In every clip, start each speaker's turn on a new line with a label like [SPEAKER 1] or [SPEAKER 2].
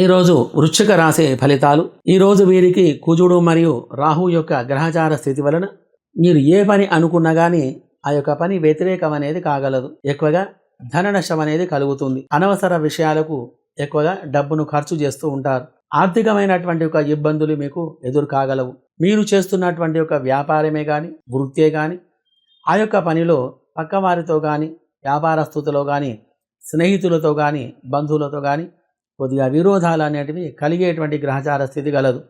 [SPEAKER 1] ఈరోజు వృశ్చిక రాశి ఫలితాలు. ఈరోజు వీరికి కుజుడు మరియు రాహు యొక్క గ్రహచార స్థితి వలన మీరు ఏ పని అనుకున్నా కానీ ఆ యొక్క పని వ్యతిరేకం అనేది కాగలదు. ఎక్కువగా ధన నష్టం అనేది కలుగుతుంది. అనవసర విషయాలకు ఎక్కువగా డబ్బును ఖర్చు చేస్తూ ఉంటారు. ఆర్థికమైనటువంటి ఒక ఇబ్బందులు మీకు ఎదురు కాగలవు మీరు చేస్తున్నటువంటి ఒక వ్యాపారమే కానీ వృత్తే కానీ ఆ యొక్క పనిలో పక్కవారితో కానీ వ్యాపారస్తులతో కానీ స్నేహితులతో కానీ బంధువులతో కానీ కొద్దిగా విరోధాలు అనేటివి కలిగేటువంటి గ్రహచార స్థితి గలదు.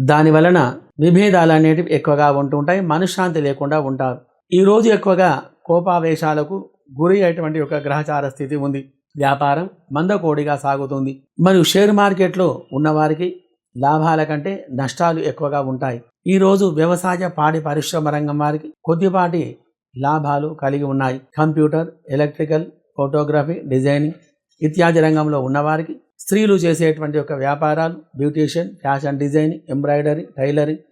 [SPEAKER 1] దాని వలన విభేదాలు అనేటివి ఎక్కువగా ఉంటుంటాయి మనశ్శాంతి లేకుండా ఉంటారు. ఈరోజు ఎక్కువగా కోపావేశాలకు గురి అయ్యేటువంటి ఒక గ్రహచార స్థితి ఉంది. వ్యాపారం మందకోడిగా సాగుతుంది. మరియు షేర్ మార్కెట్లో ఉన్నవారికి లాభాల కంటే నష్టాలు ఎక్కువగా ఉంటాయి. ఈరోజు వ్యవసాయ పాడి పరిశ్రమ రంగం వారికి కొద్దిపాటి లాభాలు కలిగి ఉన్నాయి. కంప్యూటర్ ఎలక్ట్రికల్ ఫోటోగ్రఫీ డిజైనింగ్ ఇత్యాది రంగంలో ఉన్నవారికి స్త్రీలు చేసేటువంటి యొక్క వ్యాపారాలు beautician fashion designing embroidery tailoring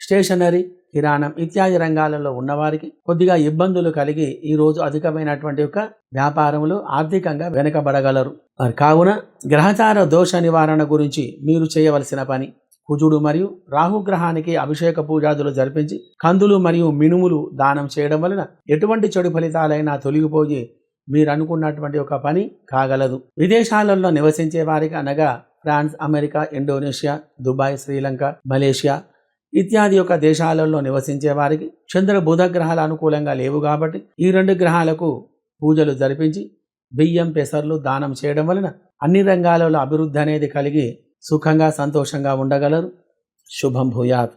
[SPEAKER 1] stationery కిరాణం ఇత్యాది రంగాలలో ఉన్నవారికి కొద్దిగా ఇబ్బందులు కలిగి ఈరోజు అధికమైనటువంటి యొక్క వ్యాపారంలో ఆర్థికంగా వెనుకబడగలరు. మరి కావున గ్రహచార దోష నివారణ గురించి మీరు చేయవలసిన పని కుజుడు మరియు రాహుగ్రహానికి అభిషేక పూజాదులు జరిపించి కందులు మరియు మినుములు దానం చేయడం వలన ఎటువంటి చెడు ఫలితాలైనా తొలగిపోయి మీరు అనుకున్నటువంటి ఒక పని కాగలదు. విదేశాలలో నివసించే వారికి అనగా France America Indonesia Dubai Sri Lanka Malaysia ఇత్యాది యొక్క దేశాలలో నివసించే వారికి చంద్ర బుధ గ్రహాలు అనుకూలంగా లేవు కాబట్టి ఈ రెండు గ్రహాలకు పూజలు జరిపించి బియ్యం పెసర్లు దానం చేయడం వలన అన్ని రంగాలలో అభివృద్ధి అనేది కలిగి సుఖంగా సంతోషంగా ఉండగలరు. శుభం భూయాత్.